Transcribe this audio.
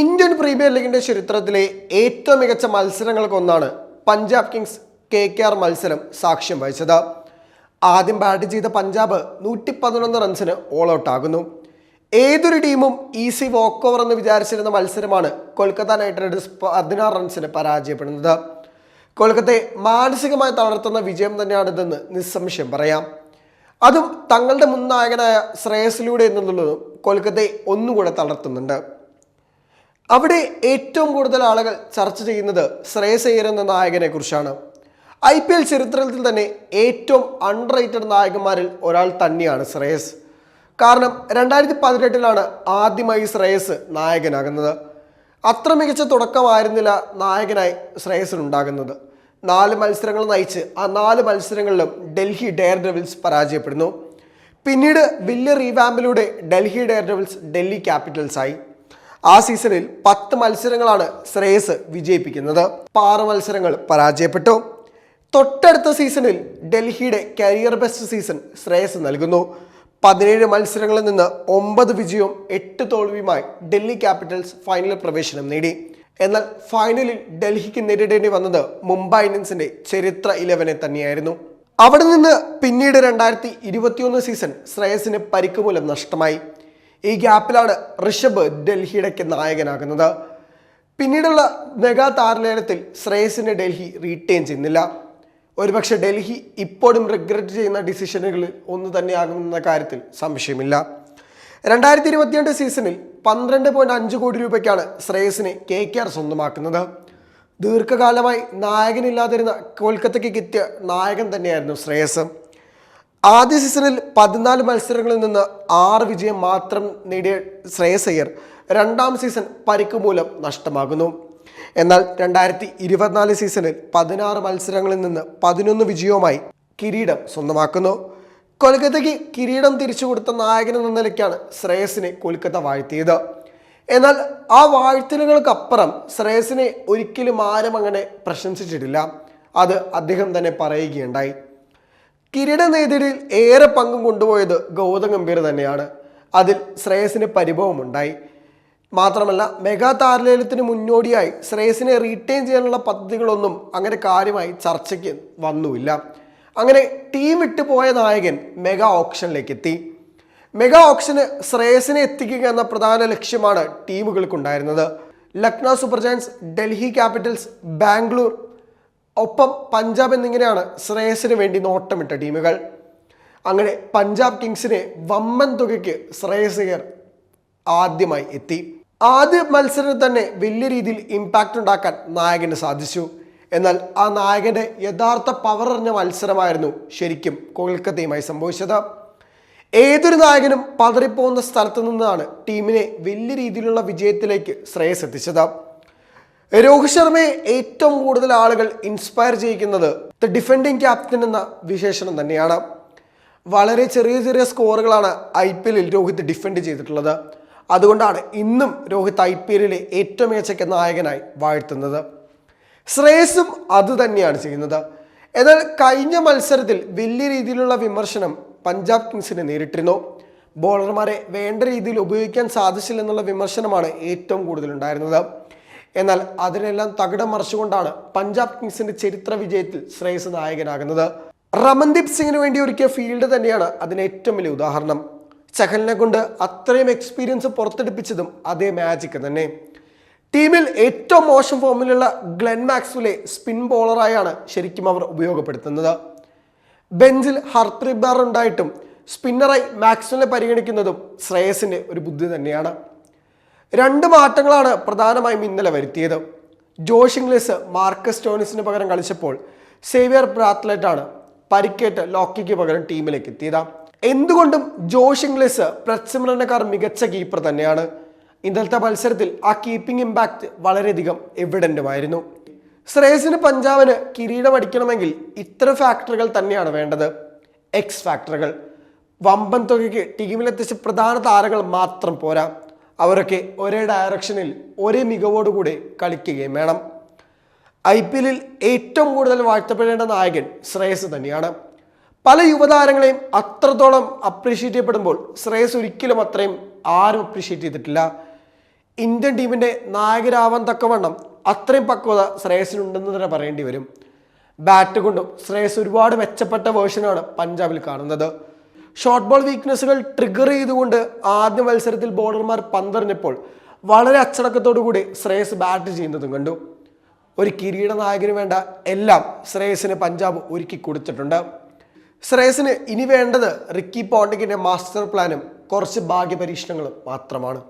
Indian premier ലീഗിന്റെ ചരിത്രത്തിലെ ഏറ്റവും മികച്ച മത്സരങ്ങൾക്കൊന്നാണ് Punjab kings K K R മത്സരം സാക്ഷ്യം വഹിച്ചത്. ആദ്യം ബാറ്റ് ചെയ്ത പഞ്ചാബ് നൂറ്റി പതിനൊന്ന് റൺസിന് ഓൾ ഔട്ട് ആകുന്നു. ഏതൊരു ടീമും ഈസി വോക്ക് ഓവർ എന്ന് വിചാരിച്ചിരുന്ന മത്സരമാണ് കൊൽക്കത്ത നൈറ്റ് റൈഡേഴ്സ് പതിനാറ് റൺസിന് പരാജയപ്പെടുന്നത്. കൊൽക്കത്തയെ മാനസികമായി തളർത്തുന്ന വിജയം തന്നെയാണിതെന്ന് നിസ്സംശയം പറയാം. അതും തങ്ങളുടെ മുൻ നായകനായ ശ്രേയസിലൂടെ എന്നുള്ളതും കൊൽക്കത്തയെ ഒന്നുകൂടെ തളർത്തുന്നുണ്ട്. അവിടെ ഏറ്റവും കൂടുതൽ ആളുകൾ ചർച്ച ചെയ്യുന്നത് ശ്രേയസ് അയ്യർ എന്ന നായകനെ കുറിച്ചാണ്. ഐ പി എൽ ചരിത്രത്തിൽ തന്നെ ഏറ്റവും അണ്ടർ റേറ്റഡ് നായകന്മാരിൽ ഒരാൾ തന്നെയാണ് ശ്രേയസ്. കാരണം രണ്ടായിരത്തി പതിനെട്ടിലാണ് ആദ്യമായി ശ്രേയസ് നായകനാകുന്നത്. അത്ര മികച്ച തുടക്കമായിരുന്നില്ല നായകനായി ശ്രേയസിനുണ്ടാകുന്നത് നാല് മത്സരങ്ങൾ നയിച്ച് ആ നാല് മത്സരങ്ങളിലും ഡൽഹി ഡെയർ ഡെവിൽസ് പരാജയപ്പെടുന്നു. പിന്നീട് വലിയ റീവാമ്പിലൂടെ Delhi Dare Devils Delhi Capitals ആയി. ആ സീസണിൽ പത്ത് മത്സരങ്ങളാണ് ശ്രേയസ് വിജയിപ്പിക്കുന്നത്. ആറ് മത്സരങ്ങൾ പരാജയപ്പെട്ടു. തൊട്ടടുത്ത സീസണിൽ ഡൽഹിയുടെ കരിയർ ബെസ്റ്റ് സീസൺ ശ്രേയസ് നൽകുന്നു. പതിനേഴ് മത്സരങ്ങളിൽ നിന്ന് ഒമ്പത് വിജയവും എട്ട് തോൽവിയുമായി ഡൽഹി ക്യാപിറ്റൽസ് ഫൈനൽ പ്രവേശനം നേടി. എന്നാൽ ഫൈനലിൽ ഡൽഹിക്ക് നേരിടേണ്ടി വന്നത് മുംബൈ ഇന്ത്യൻസിന്റെ ചരിത്ര ഇലവനെ തന്നെയായിരുന്നു. അവിടെ നിന്ന് പിന്നീട് രണ്ടായിരത്തി ഇരുപത്തിയൊന്ന് സീസൺ ശ്രേയസിന് പരിക്കുമൂലം നഷ്ടമായി. ഈ ഗ്യാപ്പിലാണ് ഋഷഭ് ഡൽഹിയുടെ നായകനാകുന്നത്. പിന്നീടുള്ള മെഗാ താരലേലത്തിൽ ശ്രേയസിനെ ഡൽഹി റീറ്റെയിൻ ചെയ്യുന്നില്ല. ഒരുപക്ഷെ ഡൽഹി ഇപ്പോഴും റിഗ്രറ്റ് ചെയ്യുന്ന ഡിസിഷനുകളിൽ ഒന്ന് തന്നെയാകുമെന്ന കാര്യത്തിൽ സംശയമില്ല. രണ്ടായിരത്തി ഇരുപത്തിരണ്ട് സീസണിൽ പന്ത്രണ്ട് പോയിന്റ് അഞ്ച് കോടി രൂപയ്ക്കാണ് ശ്രേയസിനെ കെ കെ ആർ സ്വന്തമാക്കുന്നത്. ദീർഘകാലമായി നായകനില്ലാതിരുന്ന കൊൽക്കത്തയ്ക്ക് എത്തിയ നായകൻ തന്നെയായിരുന്നു ശ്രേയസ്. ആദ്യ സീസണിൽ പതിനാല് മത്സരങ്ങളിൽ നിന്ന് ആറ് വിജയം മാത്രം നേടിയ ശ്രേയസ് അയ്യർ രണ്ടാം സീസൺ പരിക്ക് മൂലം നഷ്ടമാകുന്നു. എന്നാൽ രണ്ടായിരത്തി ഇരുപത്തിനാല് സീസണിൽ പതിനാറ് മത്സരങ്ങളിൽ നിന്ന് പതിനൊന്ന് വിജയവുമായി കിരീടം സ്വന്തമാക്കുന്നു. കൊൽക്കത്തയ്ക്ക് കിരീടം തിരിച്ചു കൊടുത്ത നായകൻ എന്ന നിലയ്ക്കാണ് ശ്രേയസിനെ കൊൽക്കത്ത വാഴ്ത്തിയത്. എന്നാൽ ആ വാഴ്ത്തലുകൾക്കപ്പുറം ശ്രേയസിനെ ഒരിക്കലും ആരും അങ്ങനെ പ്രശംസിച്ചിട്ടില്ല. അത് അദ്ദേഹം തന്നെ പറയുകയുണ്ടായി. കിരീട നേതിരിൽ ഏറെ പങ്കും കൊണ്ടുപോയത് ഗൗതം ഗംഭീർ തന്നെയാണ്. അതിൽ ശ്രേയസിന് പരിഭവമുണ്ടായി മാത്രമല്ല മെഗാ താരലേലത്തിന് മുന്നോടിയായി ശ്രേയസിനെ റീറ്റെയിൻ ചെയ്യാനുള്ള പദ്ധതികളൊന്നും അങ്ങനെ കാര്യമായി ചർച്ചയ്ക്ക് വന്നുമില്ല. അങ്ങനെ ടീം വിട്ടു പോയ നായകൻ മെഗാ ഓപ്ഷനിലേക്ക് എത്തി. മെഗാ ഓപ്ഷന് ശ്രേയസിനെ എത്തിക്കുക എന്ന പ്രധാന ലക്ഷ്യമാണ് ടീമുകൾക്കുണ്ടായിരുന്നത് Lucknow Super Giants Delhi Capitals Bangalore ഒപ്പം പഞ്ചാബ് എന്നിങ്ങനെയാണ് ശ്രേയസിന് വേണ്ടി നോട്ടമിട്ട ടീമുകൾ. അങ്ങനെ പഞ്ചാബ് കിങ്സിനെ വമ്പൻ തുകയ്ക്ക് ശ്രേയസികർ ആദ്യമായി എത്തി. ആദ്യ മത്സരത്തിൽ തന്നെ വലിയ രീതിയിൽ ഇമ്പാക്റ്റ് ഉണ്ടാക്കാൻ നായകന് സാധിച്ചു. എന്നാൽ ആ നായകന്റെ യഥാർത്ഥ പവർ അറിഞ്ഞ മത്സരമായിരുന്നു ശരിക്കും കൊൽക്കത്തയുമായി സംഭവിച്ചത്. ഏതൊരു നായകനും പതറിപ്പോകുന്ന സ്ഥലത്തു നിന്നാണ് ടീമിനെ വലിയ രീതിയിലുള്ള വിജയത്തിലേക്ക് ശ്രേയസ് എത്തിച്ചത്. രോഹിത് ശർമ്മയെ ഏറ്റവും കൂടുതൽ ആളുകൾ ഇൻസ്പയർ ചെയ്യിക്കുന്നത് ദ ഡിഫൻഡിങ് ക്യാപ്റ്റൻ എന്ന വിശേഷണം തന്നെയാണ്. വളരെ ചെറിയ ചെറിയ സ്കോറുകളാണ് ഐ പി എല്ലിൽ രോഹിത് ഡിഫെൻഡ് ചെയ്തിട്ടുള്ളത്. അതുകൊണ്ടാണ് ഇന്നും രോഹിത് ഐ പി എല്ലിലെ ഏറ്റവും മികച്ച നായകനായി വാഴ്ത്തുന്നത്. ശ്രേയസും അത് തന്നെയാണ് ചെയ്യുന്നത്. എന്നാൽ കഴിഞ്ഞ മത്സരത്തിൽ വലിയ രീതിയിലുള്ള വിമർശനം പഞ്ചാബ് കിങ്സിനെ നേരിട്ടിരുന്നു. ബോളർമാരെ വേണ്ട രീതിയിൽ ഉപയോഗിക്കാൻ സാധിച്ചില്ലെന്നുള്ള വിമർശനമാണ് ഏറ്റവും കൂടുതൽ ഉണ്ടായിരുന്നത്. എന്നാൽ അതിനെല്ലാം തകിടം മറിച്ചുകൊണ്ടാണ് പഞ്ചാബ് കിങ്സിന്റെ ചരിത്ര വിജയത്തിൽ ശ്രേയസ് നായകനാകുന്നത്. റമൻദീപ് സിംഗിന് വേണ്ടി ഒരുക്കിയ ഫീൽഡ് തന്നെയാണ് അതിന് ഏറ്റവും വലിയ ഉദാഹരണം. ചഹലിനെ കൊണ്ട് അത്രയും എക്സ്പീരിയൻസ് പുറത്തെടുപ്പിച്ചതും അതേ മാജിക് തന്നെ. ടീമിൽ ഏറ്റവും മോശം ഫോമിലുള്ള ഗ്ലെൻ മാക്സുലെ സ്പിൻ ബോളറായാണ് ശരിക്കും അവർ ഉപയോഗപ്പെടുത്തുന്നത്. ബെഞ്ചിൽ ഹർപ്രീത് ബാർ ഉണ്ടായിട്ടും സ്പിന്നറായി മാക്സുലിനെ പരിഗണിക്കുന്നതും ശ്രേയസിന്റെ ഒരു ബുദ്ധി തന്നെയാണ്. രണ്ട് മാറ്റങ്ങളാണ് പ്രധാനമായും ഇന്നലെ വരുത്തിയത്. ജോഷ് ഇംഗ്ലീസ് മാർക്കസ് ടോണിസിന് പകരം കളിച്ചപ്പോൾ സേവിയർ ബ്രാത്ത്ലെറ്റ് ആണ് പരിക്കേറ്റ് ലോക്കിക്ക് പകരം ടീമിലേക്ക് എത്തിയത്. എന്തുകൊണ്ടും ജോഷ് ഇംഗ്ലീസ് പ്രത്സിമറിനേക്കാൾ മികച്ച കീപ്പർ തന്നെയാണ്. ഇന്നലത്തെ മത്സരത്തിൽ ആ കീപ്പിംഗ് ഇമ്പാക്റ്റ് വളരെയധികം എവിഡന്റുമായിരുന്നു ശ്രേയസിന് പഞ്ചാബിന് കിരീടം അടിക്കണമെങ്കിൽ ഇത്തരം ഫാക്ടറുകൾ തന്നെയാണ് വേണ്ടത്. എക്സ് ഫാക്ടറുകൾ വമ്പൻ തുകയ്ക്ക് ടീമിലെത്തിച്ച പ്രധാന താരങ്ങൾ മാത്രം പോരാ. അവരൊക്കെ ഒരേ ഡയറക്ഷനിൽ ഒരേ മികവോടുകൂടി കളിക്കുകയും വേണം. ഐ പി എല്ലിൽ ഏറ്റവും കൂടുതൽ വാഴ്ത്തപ്പെടേണ്ട നായകൻ ശ്രേയസ് തന്നെയാണ്. പല യുവതാരങ്ങളെയും അത്രത്തോളം അപ്രീഷിയേറ്റ് ചെയ്യപ്പെടുമ്പോൾ ശ്രേയസ് ഒരിക്കലും അത്രയും ആരും അപ്രീഷിയേറ്റ് ചെയ്തിട്ടില്ല. ഇന്ത്യൻ ടീമിന്റെ നായകരാവാൻ തക്കവണ്ണം അത്രയും പക്വത ശ്രേയസിനുണ്ടെന്ന് തന്നെ പറയേണ്ടി വരും. ബാറ്റ് കൊണ്ടും ശ്രേയസ് ഒരുപാട് മെച്ചപ്പെട്ട വേർഷനാണ് പഞ്ചാബിൽ കാണുന്നത്. ഷോർട്ട് ബോൾ വീക്ക്നെസ്സുകൾ ട്രിഗർ ചെയ്തുകൊണ്ട് ആദ്യ മത്സരത്തിൽ ബോളർമാർ പന്തെറിഞ്ഞപ്പോൾ വളരെ കൂടി ശ്രേയസ് ബാറ്റ് ചെയ്യുന്നതും കണ്ടു. ഒരു കിരീട നായകന് വേണ്ട എല്ലാം ശ്രേയസിന് പഞ്ചാബ് ഒരുക്കി കൊടുത്തിട്ടുണ്ട്. ശ്രേയസിന് ഇനി വേണ്ടത് റിക്കി പോണ്ടിങ്ങിന്റെ മാസ്റ്റർ പ്ലാനും കുറച്ച് ഭാഗ്യപരീക്ഷണങ്ങളും മാത്രമാണ്.